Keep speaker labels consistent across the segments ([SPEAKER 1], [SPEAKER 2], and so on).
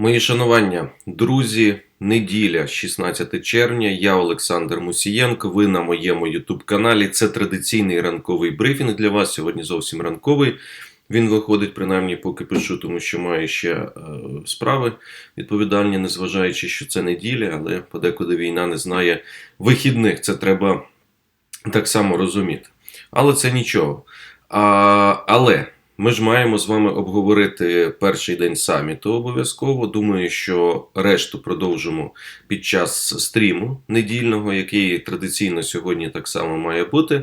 [SPEAKER 1] Мої шанування, друзі, неділя, 16 червня. Я Олександр Мусієнко. Ви на моєму youtube каналі. Це традиційний ранковий брифінг для вас. Сьогодні зовсім ранковий. Він виходить, принаймні, поки пишу, тому що маю ще е, справи відповідальні, незважаючи, що це неділя, але подекуди війна не знає вихідних. Це треба так само розуміти. Але це нічого. А, але ми ж маємо з вами обговорити перший день саміту обов'язково. Думаю, що решту продовжимо під час стріму недільного, який традиційно сьогодні так само має бути.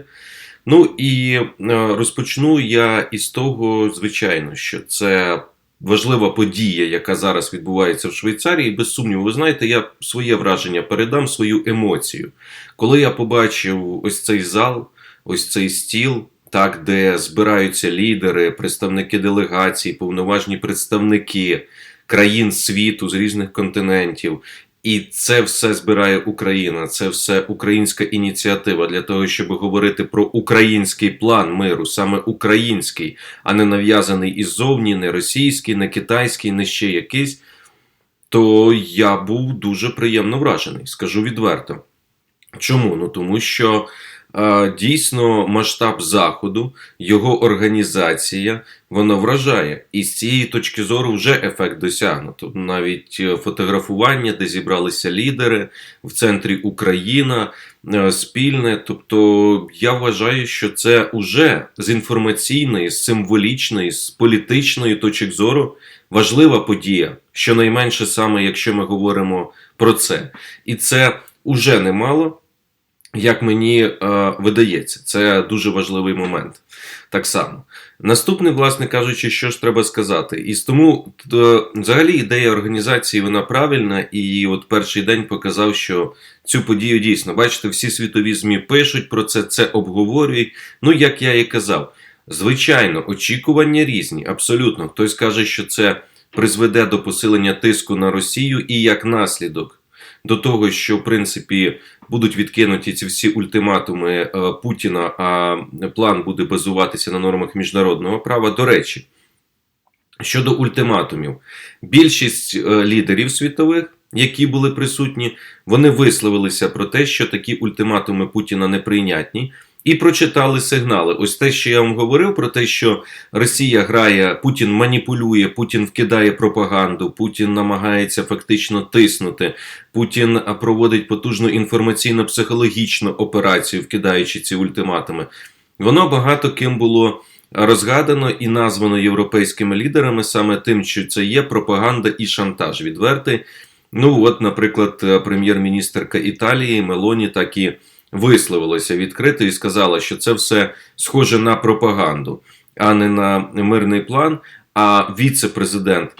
[SPEAKER 1] Ну і е, розпочну я із того, звичайно, що це важлива подія, яка зараз відбувається в Швейцарії. Без сумніву, ви знаєте, я своє враження передам свою емоцію. Коли я побачив ось цей зал, ось цей стіл, так, де збираються лідери, представники делегацій, повноважні представники країн світу з різних континентів. І це все збирає Україна, це все українська ініціатива для того, щоб говорити про український план миру, саме український, а не нав'язаний іззовні, не російський, не китайський, не ще якийсь. То я був дуже приємно вражений, скажу відверто. Чому? Ну тому що дійсно масштаб заходу, його організація, вона вражає. І з цієї точки зору вже ефект досягнуто. Навіть е, фотографування, де зібралися лідери в центрі Україна е, спільне. Тобто я вважаю, що це вже з інформаційної, з символічної, з політичної точок зору важлива подія, щонайменше саме якщо ми говоримо про це. І це уже немало. Як мені е, видається, це дуже важливий момент. Так само. Наступне, власне кажучи, що ж треба сказати. І тому то, взагалі ідея організації вона правильна, і от перший день показав, що цю подію дійсно, бачите, всі світові ЗМІ пишуть про це, це обговорюють. Ну, як я і казав, звичайно, очікування різні, абсолютно. Хтось каже, що це призведе до посилення тиску на Росію і як наслідок до того, що в принципі будуть відкинуті ці всі ультиматуми е, Путіна, а план буде базуватися на нормах міжнародного права. До речі, щодо ультиматумів, більшість е, лідерів світових. Які були присутні, вони висловилися про те, що такі ультиматуми Путіна неприйнятні, і прочитали сигнали. Ось те, що я вам говорив, про те, що Росія грає, Путін маніпулює, Путін вкидає пропаганду, Путін намагається фактично тиснути, Путін проводить потужну інформаційно-психологічну операцію, вкидаючи ці ультиматуми. Воно багато ким було. Розгадано і названо європейськими лідерами саме тим, що це є пропаганда і шантаж відвертий. Ну, от, наприклад, прем'єр-міністерка Італії Мелоні так і висловилася відкрито і сказала, що це все схоже на пропаганду, а не на мирний план. А віце-президент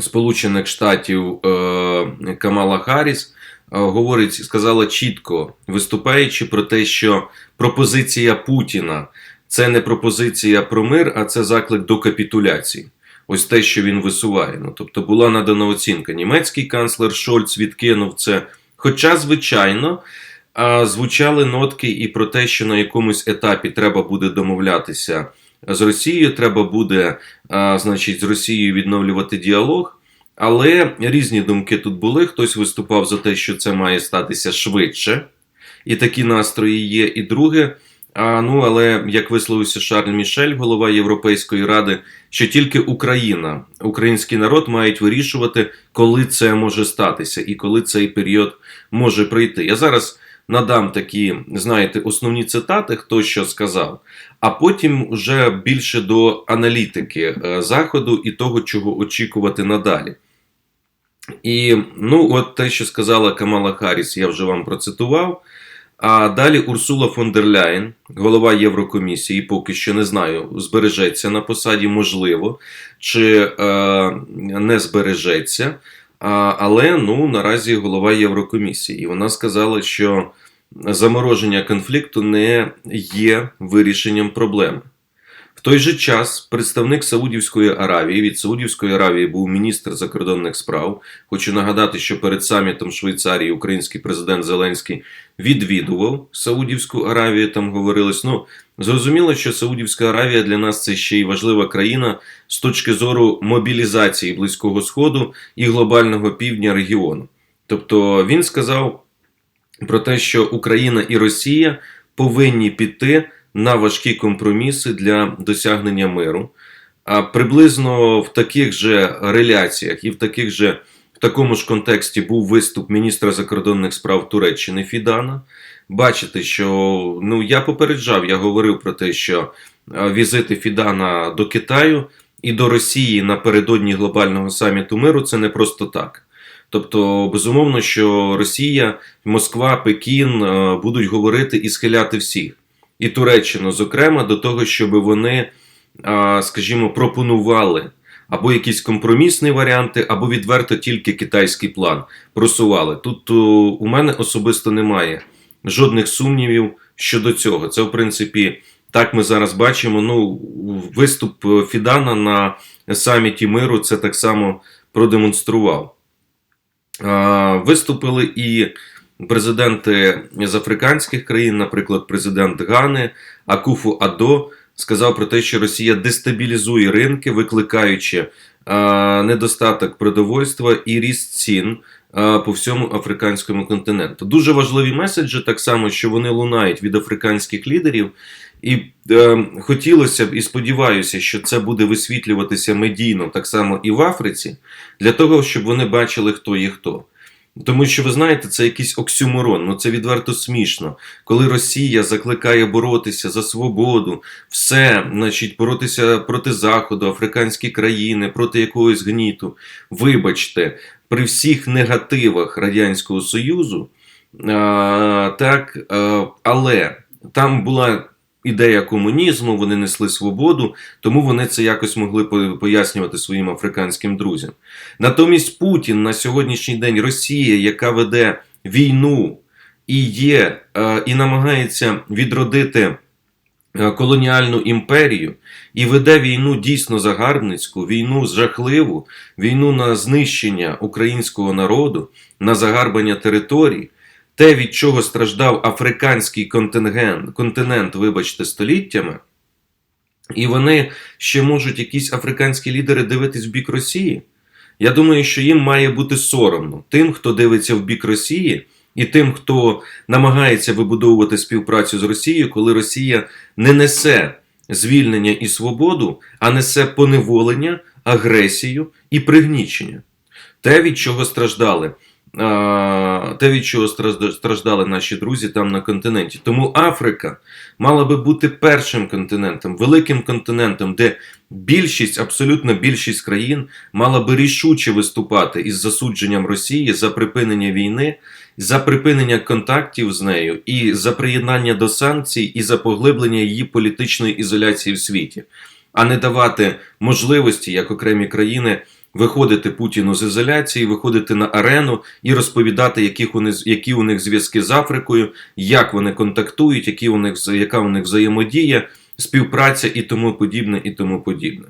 [SPEAKER 1] Сполучених Штатів е, Камала Харріс е, говорить, сказала чітко, виступаючи про те, що пропозиція Путіна це не пропозиція про мир, а це заклик до капітуляції. Ось те, що він висуває. Ну, Тобто була надана оцінка. Німецький канцлер Шольц відкинув це. Хоча, звичайно, звучали нотки і про те, що на якомусь етапі треба буде домовлятися з Росією, треба буде, значить, з Росією відновлювати діалог. Але різні думки тут були. Хтось виступав за те, що це має статися швидше, і такі настрої є. І друге, а, ну але як висловився Шарль Мішель, голова Європейської ради, що тільки Україна, український народ мають вирішувати, коли це може статися і коли цей період може прийти. Я зараз надам такі, знаєте, основні цитати, хто що сказав, а потім вже більше до аналітики е, заходу і того, чого очікувати надалі. І ну, от те, що сказала Камала Харріс, я вже вам процитував. А далі Урсула фон дер Ляєн, голова Єврокомісії, поки що не знаю, збережеться на посаді, можливо, чи е, не збережеться. Але ну, наразі голова Єврокомісії. І вона сказала, що замороження конфлікту не є вирішенням проблеми. Той же час представник Саудівської Аравії від Саудівської Аравії був міністр закордонних справ. Хочу нагадати, що перед самітом Швейцарії український президент Зеленський відвідував Саудівську Аравію. Там говорилось. Ну зрозуміло, що Саудівська Аравія для нас це ще й важлива країна з точки зору мобілізації Близького Сходу і глобального півдня регіону. Тобто він сказав про те, що Україна і Росія повинні піти на важкі компроміси для досягнення миру. А приблизно в таких же реляціях і в таких же в такому ж контексті був виступ міністра закордонних справ Туреччини Фідана. Бачите, що ну я попереджав, я говорив про те, що візити Фідана до Китаю і до Росії напередодні глобального саміту миру це не просто так. Тобто, безумовно, що Росія, Москва, Пекін будуть говорити і схиляти всіх, і Туреччину, зокрема, до того, щоб вони, е, скажімо, пропонували або якісь компромісні варіанти, або відверто тільки китайський план просували. Тут е, у мене особисто немає жодних сумнівів щодо цього. Це, в принципі, так ми зараз бачимо. Ну, виступ Фідана на саміті миру це так само продемонстрував. Виступили і президенти з африканських країн, наприклад, президент Гани Акуфу Адо сказав про те, що Росія дестабілізує ринки, викликаючи а, недостаток продовольства і ріст цін а, по всьому африканському континенту. Дуже важливі меседжі, так само, що вони лунають від африканських лідерів. І е, хотілося б і сподіваюся, що це буде висвітлюватися медійно так само і в Африці, для того, щоб вони бачили, хто є хто. Тому що ви знаєте, це якийсь оксюморон, ну це відверто смішно. Коли Росія закликає боротися за свободу, все, значить, боротися проти Заходу, африканські країни, проти якогось гніту. Вибачте, при всіх негативах Радянського Союзу, а, так, а, але там була ідея комунізму, вони несли свободу, тому вони це якось могли пояснювати своїм африканським друзям. Натомість Путін на сьогоднішній день Росія, яка веде війну і є, е, і намагається відродити. е, Колоніальну імперію і веде війну дійсно загарбницьку, війну жахливу, війну на знищення українського народу, на загарбання територій, те, від чого страждав африканський контингент, континент, вибачте, століттями, і вони ще можуть якісь африканські лідери дивитись в бік Росії. Я думаю, що їм має бути соромно тим, хто дивиться в бік Росії, і тим, хто намагається вибудовувати співпрацю з Росією, коли Росія не несе звільнення і свободу, а несе поневолення, агресію і пригнічення. Те, від чого страждали те, від чого страждали наші друзі там на континенті. Тому Африка мала би бути першим континентом, великим континентом, де більшість, абсолютно більшість країн мала би рішуче виступати із засудженням Росії за припинення війни, за припинення контактів з нею і за приєднання до санкцій, і за поглиблення її політичної ізоляції в світі, а не давати можливості як окремі країни виходити Путіну з ізоляції, виходити на арену і розповідати, яких вони, які у них зв'язки з Африкою, як вони контактують, які у них, яка у них взаємодія, співпраця і тому подібне, і тому подібне.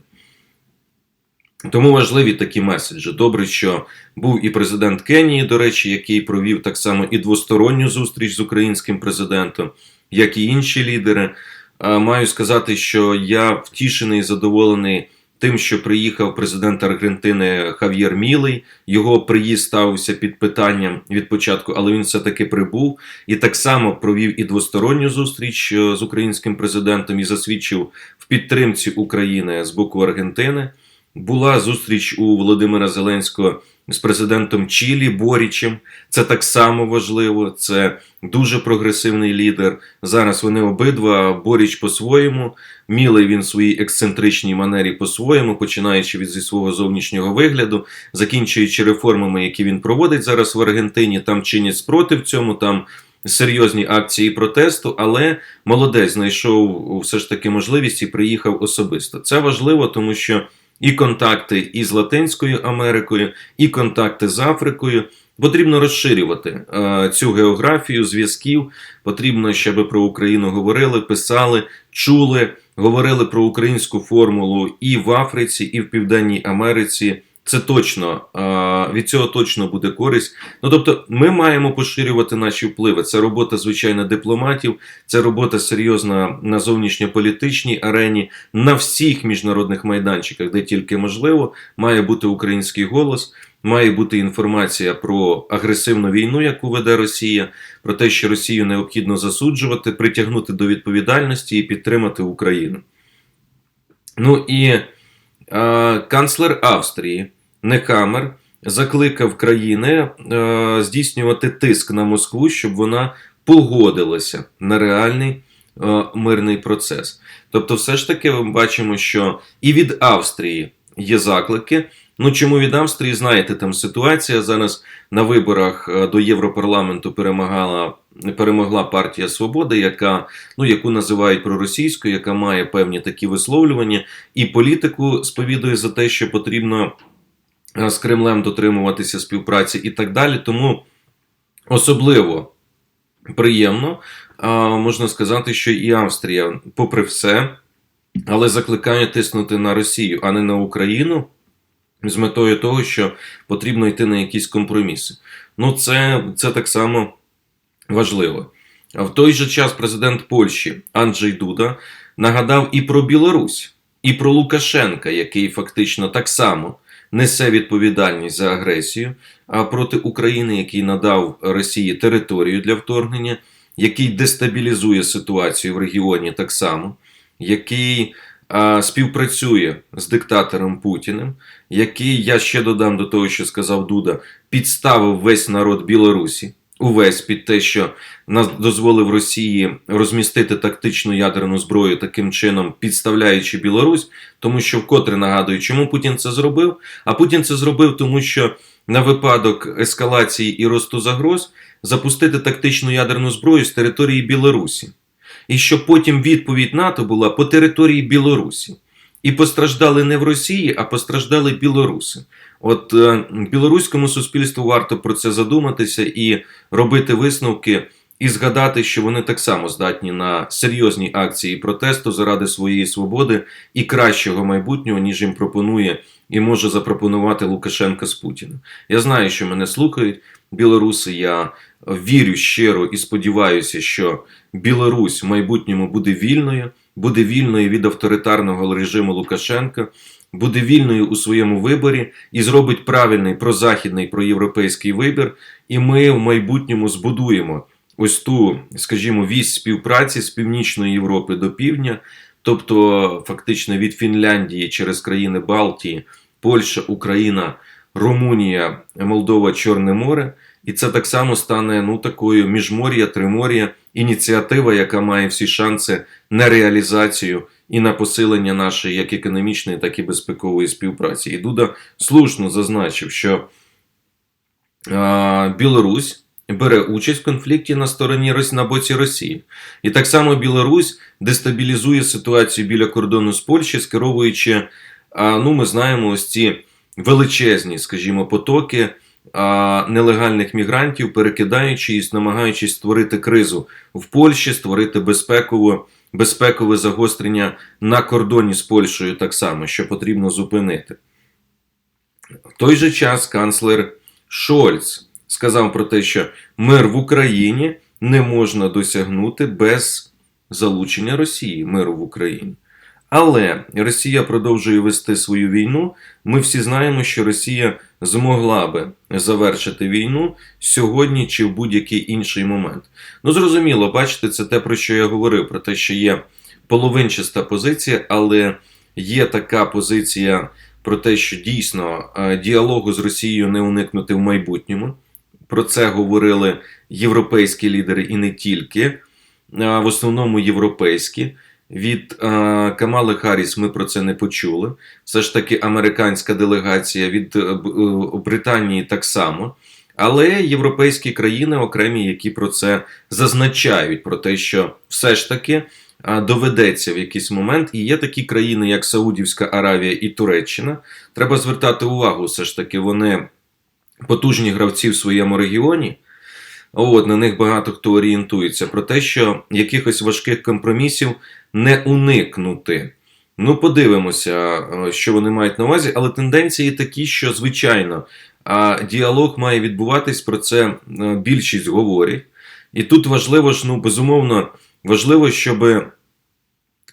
[SPEAKER 1] Тому важливі такі меседжі. Добре, що був і президент Кенії, до речі, який провів так само і двосторонню зустріч з українським президентом, як і інші лідери. Маю сказати, що я втішений і задоволений тим, що приїхав президент Аргентини Хав'єр Мілий. Його приїзд ставився під питанням від початку, але він все-таки прибув і так само провів і двосторонню зустріч е, з українським президентом і засвідчив в підтримці України з боку Аргентини. Була зустріч у Володимира Зеленського з президентом Чилі Борічем. Це так само важливо. Це дуже прогресивний лідер. Зараз вони обидва Боріч по-своєму. Мілий він своїй ексцентричній манері по-своєму, починаючи від зі свого зовнішнього вигляду, закінчуючи реформами, які він проводить зараз в Аргентині. Там чинять спротив цьому. там Серйозні акції протесту, але молодець знайшов все ж таки можливість і приїхав особисто. Це важливо, тому що і контакти із Латинською Америкою, і контакти з Африкою. Потрібно розширювати е, цю географію зв'язків. Потрібно, щоб про Україну говорили, писали, чули говорили про українську формулу і в Африці, і в Південній Америці. Це точно від цього точно буде користь. Ну тобто, ми маємо поширювати наші впливи. Це робота звичайно дипломатів, це робота серйозна на зовнішньополітичній арені, на всіх міжнародних майданчиках, де тільки можливо, має бути український голос. Має бути інформація про агресивну війну, яку веде Росія, про те, що Росію необхідно засуджувати, притягнути до відповідальності і підтримати Україну. Ну і канцлер Австрії Нехамер закликав країни е, здійснювати тиск на Москву, щоб вона погодилася на реальний е, мирний процес. Тобто, все ж таки, ми бачимо, що і від Австрії є заклики. Ну чому від Австрії знаєте, там ситуація зараз на виборах е, до Європарламенту перемагала перемогла партія Свобода, яка ну яку називають проросійською, яка має певні такі висловлювання, і політику сповідує за те, що потрібно е, з Кремлем дотримуватися співпраці і так далі. Тому особливо приємно можна сказати, що і Австрія, попри все, але закликає тиснути на Росію, а не на Україну з метою того, що потрібно йти на якісь компроміси. Ну, це, це так само важливо. А в той же час президент Польщі Анджей Дуда нагадав і про Білорусь, і про Лукашенка, який фактично так само несе відповідальність за агресію а проти України, який надав Росії територію для вторгнення, який дестабілізує ситуацію в регіоні так само, який співпрацює з диктатором Путіним, який я ще додам до того, що сказав Дуда, підставив весь народ Білорусі. Увесь під те, що нас дозволив Росії розмістити тактичну ядерну зброю таким чином, підставляючи Білорусь, тому що вкотре нагадую, чому Путін це зробив. А Путін це зробив, тому що на випадок ескалації і росту загроз запустити тактичну ядерну зброю з території Білорусі, і щоб потім відповідь НАТО була по території Білорусі. І постраждали не в Росії, а постраждали білоруси. От е, білоруському суспільству варто про це задуматися і робити висновки, і згадати, що вони так само здатні на серйозні акції протесту заради своєї свободи і кращого майбутнього, ніж їм пропонує і може запропонувати Лукашенка з Путіним. Я знаю, що мене слухають білоруси. Я вірю щиро і сподіваюся, що Білорусь в майбутньому буде вільною, буде вільною від авторитарного режиму Лукашенка буде вільною у своєму виборі і зробить правильний прозахідний проєвропейський вибір, і ми в майбутньому збудуємо ось ту, скажімо, вісь співпраці з Північної Європи до півдня, тобто фактично від Фінляндії через країни Балтії, Польща, Україна, Румунія, Молдова, Чорне море. І це так само стане ну такою міжмор'я, тримор'я, ініціатива, яка має всі шанси на реалізацію і на посилення нашої як економічної, так і безпекової співпраці. І Дуда слушно зазначив, що а, Білорусь бере участь в конфлікті на стороні на боці Росії. І так само Білорусь дестабілізує ситуацію біля кордону з Польщі, скеровуючи, ну ми знаємо, ось ці величезні, скажімо, потоки. Нелегальних мігрантів, перекидаючись, намагаючись створити кризу в Польщі, створити безпекову безпекове загострення на кордоні з Польщею так само, що потрібно зупинити. В той же час канцлер Шольц сказав про те, що мир в Україні не можна досягнути без залучення Росії, миру в Україні. Але Росія продовжує вести свою війну. Ми всі знаємо, що Росія змогла би завершити війну сьогодні чи в будь-який інший момент. Ну, зрозуміло, бачите, це те, про що я говорив, про те, що є половинчаста позиція, але є така позиція про те, що дійсно е, діалогу з Росією не уникнути в майбутньому. Про це говорили європейські лідери і не тільки, а в основному європейські. Від е, Камали Харріс ми про це не почули. Все ж таки, американська делегація від е, е, Британії так само. Але європейські країни окремі, які про це зазначають, про те, що все ж таки е, доведеться в якийсь момент. І є такі країни, як Саудівська Аравія і Туреччина. Треба звертати увагу, все ж таки, вони потужні гравці в своєму регіоні. От на них багато хто орієнтується про те, що якихось важких компромісів не уникнути. Ну, подивимося, е, що вони мають на увазі, але тенденції такі, що звичайно, діалог має відбуватись про це е, більшість говорить. І тут важливо ж, ну безумовно, важливо, щоб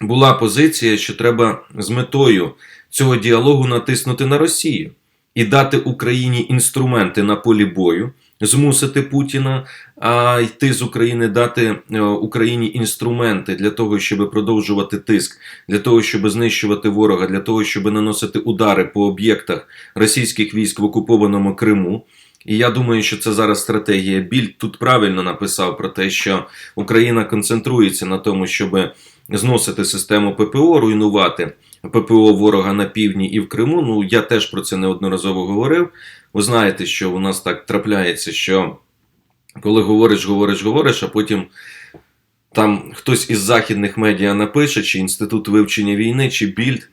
[SPEAKER 1] була позиція, що треба з метою цього діалогу натиснути на Росію і дати Україні інструменти на полі бою, змусити Путіна а, йти з України, дати е, Україні інструменти для того, щоб продовжувати тиск, для того, щоб знищувати ворога, для того, щоб наносити удари по об'єктах російських військ в окупованому Криму. І я думаю, що це зараз стратегія. Більд тут правильно написав про те, що Україна концентрується на тому, щоб зносити систему ППО, руйнувати ППО ворога на півдні і в Криму. Ну я теж про це неодноразово говорив. Ви знаєте, що у нас так трапляється, що коли говориш, говориш, говориш, а потім там хтось із західних медіа напише, чи інститут вивчення війни, чи більд,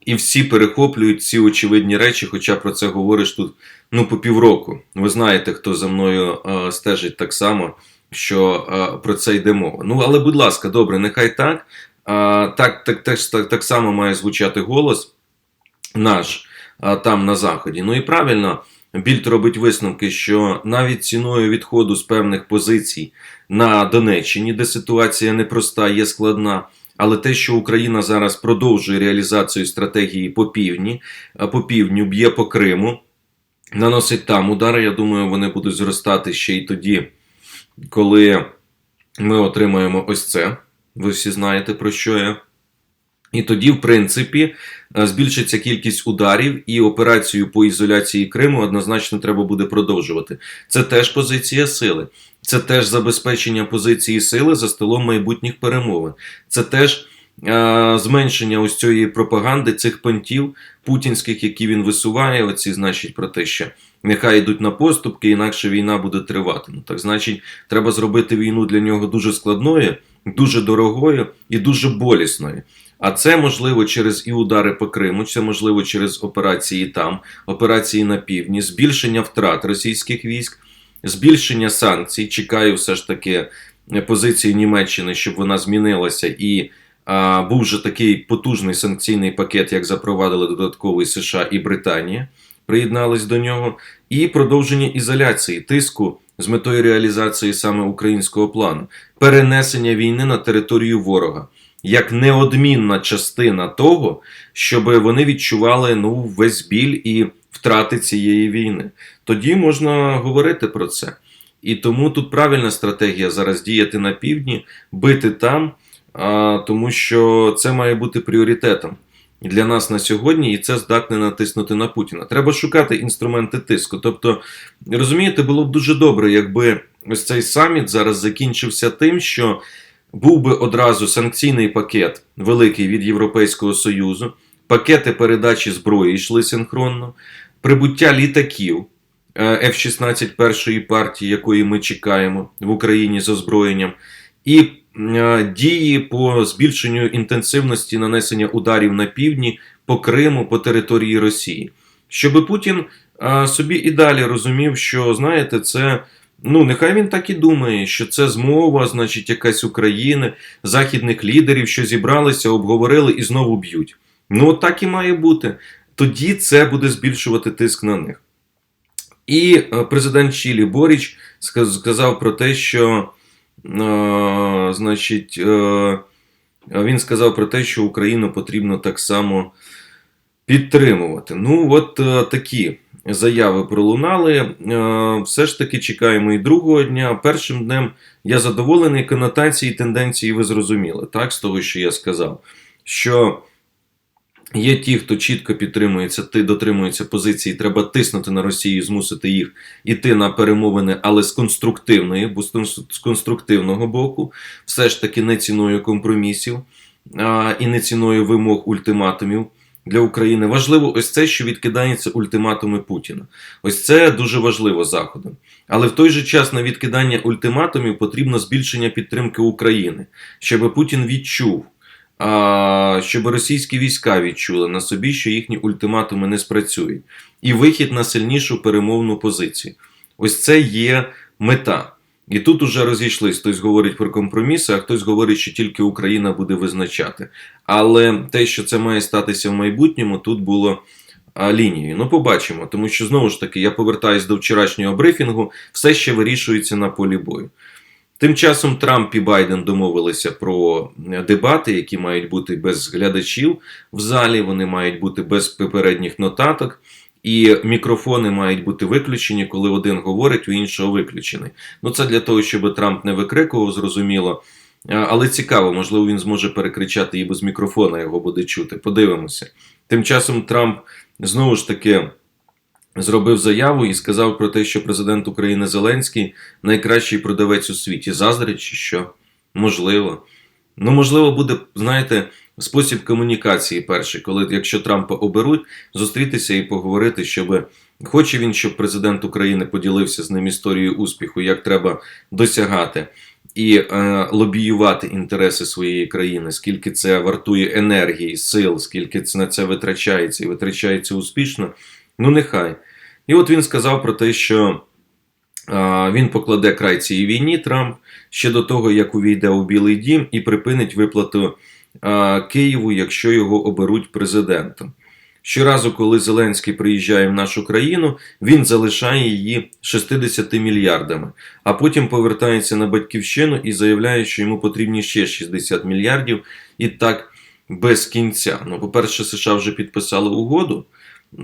[SPEAKER 1] і всі перехоплюють ці очевидні речі, хоча про це говориш тут ну по півроку. Ви знаєте, хто за мною е, стежить так само, що е, про це йде мова. Ну але, будь ласка, добре, нехай так. А, так, так, так, так, так само має звучати голос наш а, там на заході. Ну і правильно, Більд робить висновки, що навіть ціною відходу з певних позицій на Донеччині, де ситуація непроста, є складна. Але те, що Україна зараз продовжує реалізацію стратегії по півдні, по півдню б'є по Криму, наносить там удари. Я думаю, вони будуть зростати ще й тоді, коли ми отримаємо ось це. Ви всі знаєте, про що я. І тоді, в принципі, е, збільшиться кількість ударів, і операцію по ізоляції Криму однозначно треба буде продовжувати. Це теж позиція сили, це теж забезпечення позиції сили за столом майбутніх перемовин. Це теж е, зменшення ось цієї пропаганди цих понтів путінських, які він висуває. Оці значить про те, що нехай йдуть на поступки, інакше війна буде тривати. Ну так значить, треба зробити війну для нього дуже складною дуже дорогою і дуже болісною. А це можливо через і удари по Криму, це можливо через операції там, операції на півдні, збільшення втрат російських військ, збільшення санкцій. Чекаю все ж таки позиції Німеччини, щоб вона змінилася і. А, був же такий потужний санкційний пакет, як запровадили додатковий США і Британія, приєднались до нього, і продовження ізоляції тиску з метою реалізації саме українського плану, перенесення війни на територію ворога як неодмінна частина того, щоб вони відчували ну, весь біль і втрати цієї війни. Тоді можна говорити про це. І тому тут правильна стратегія зараз діяти на півдні, бити там, а, тому що це має бути пріоритетом для нас на сьогодні, і це здатне натиснути на Путіна. Треба шукати інструменти тиску. Тобто, розумієте, було б дуже добре, якби ось цей саміт зараз закінчився тим, що був би одразу санкційний пакет великий від Європейського Союзу, пакети передачі зброї йшли синхронно, прибуття літаків. е, F-16 першої партії, якої ми чекаємо в Україні з озброєнням, і е, дії по збільшенню інтенсивності нанесення ударів на півдні по Криму, по території Росії, щоб Путін е, собі і далі розумів, що знаєте, це. Ну, нехай він так і думає, що це змова, значить, якась України, західних лідерів, що зібралися, обговорили і знову б'ють. Ну, от так і має бути. Тоді це буде збільшувати тиск на них. І е, президент Чилі Боріч сказав про те, що е, значить, е, він сказав про те, що Україну потрібно так само підтримувати. Ну, от е, такі заяви пролунали. Е, все ж таки чекаємо і другого дня. Першим днем я задоволений конотації, тенденції ви зрозуміли, так, з того, що я сказав. Що є ті, хто чітко підтримується, ти дотримується позиції, треба тиснути на Росію, змусити їх іти на перемовини, але з конструктивної, з конструктивного боку, все ж таки не ціною компромісів і не ціною вимог ультиматумів для України. Важливо ось це, що відкидається ультиматуми Путіна. Ось це дуже важливо Заходом. Але в той же час на відкидання ультиматумів потрібно збільшення підтримки України, щоб Путін відчув. Щоб російські війська відчули на собі, що їхні ультиматуми не спрацюють, і вихід на сильнішу перемовну позицію. Ось це є мета. І тут уже розійшлись. Хтось говорить про компроміси, а хтось говорить, що тільки Україна буде визначати. Але те, що це має статися в майбутньому, тут було лінією. Ну, побачимо, тому що знову ж таки я повертаюсь до вчорашнього брифінгу, все ще вирішується на полі бою. Тим часом Трамп і Байден домовилися про е, дебати, які мають бути без глядачів в залі, вони мають бути без попередніх нотаток, і мікрофони мають бути виключені, коли один говорить, у іншого виключений. Ну це для того, щоб Трамп не викрикував, зрозуміло. Але цікаво, можливо, він зможе перекричати і без мікрофона його буде чути. Подивимося. Тим часом Трамп знову ж таки зробив заяву і сказав про те, що президент України Зеленський найкращий продавець у світі. Заздрить чи що? Можливо. Ну, можливо, буде, знаєте, спосіб комунікації перший, коли, якщо Трампа оберуть, зустрітися і поговорити, щоб хоче він, щоб президент України поділився з ним історією успіху, як треба досягати і е, лобіювати інтереси своєї країни, скільки це вартує енергії, сил, скільки це на це витрачається і витрачається успішно. Ну, нехай. І от він сказав про те, що а, він покладе край цій війні Трамп ще до того, як увійде у Білий Дім і припинить виплату Києву, якщо його оберуть президентом. Щоразу, коли Зеленський приїжджає в нашу країну, він залишає її 60 мільярдами, а потім повертається на батьківщину і заявляє, що йому потрібні ще 60 мільярдів, і так без кінця. Ну, по-перше, США вже підписали угоду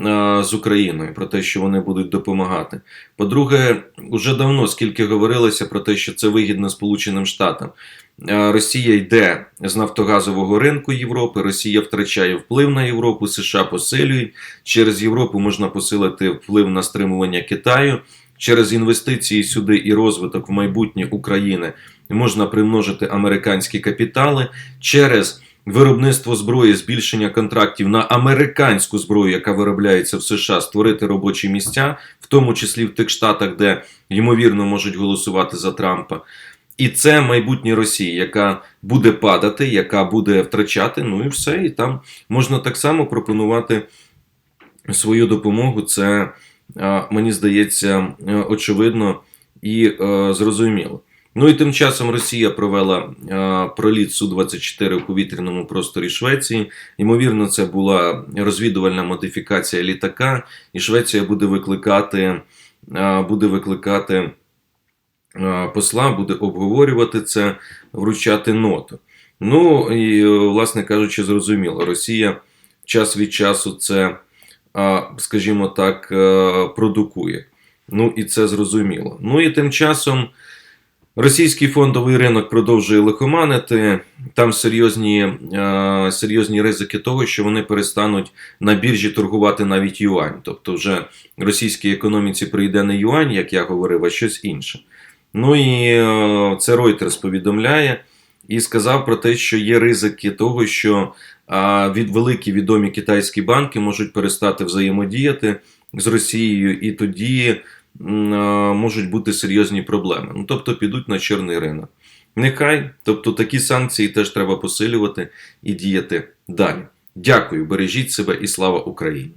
[SPEAKER 1] а, з Україною про те, що вони будуть допомагати. По-друге, уже давно скільки говорилося про те, що це вигідно Сполученим Штатам. А, Росія йде з нафтогазового ринку Європи, Росія втрачає вплив на Європу, США посилюють. Через Європу можна посилити вплив на стримування Китаю. Через інвестиції сюди і розвиток в майбутнє України можна примножити американські капітали. Через виробництво зброї, збільшення контрактів на американську зброю, яка виробляється в США, створити робочі місця, в тому числі в тих штатах, де ймовірно можуть голосувати за Трампа. І це майбутнє Росії, яка буде падати, яка буде втрачати. Ну і все. І там можна так само пропонувати свою допомогу. Це мені здається е, очевидно і е, зрозуміло. Ну і тим часом Росія провела е, проліт Су-24 у повітряному просторі Швеції. Ймовірно, це була розвідувальна модифікація літака, і Швеція буде викликати, буде викликати посла, буде обговорювати це, вручати ноту. Ну і, е, власне кажучи, зрозуміло, Росія час від часу це, е, скажімо так, е, продукує. Ну і це зрозуміло. Ну і тим часом. Російський фондовий ринок продовжує лихоманити. Там серйозні, е, серйозні ризики того, що вони перестануть на біржі торгувати навіть юань. Тобто, вже російській економіці прийде не юань, як я говорив, а щось інше. Ну і е, це Reuters повідомляє і сказав про те, що є ризики того, що е, від великі відомі китайські банки можуть перестати взаємодіяти з Росією, і тоді е, можуть бути серйозні проблеми. Ну тобто підуть на чорний ринок. Нехай, тобто такі санкції теж треба посилювати і діяти далі. Дякую, бережіть себе і слава Україні!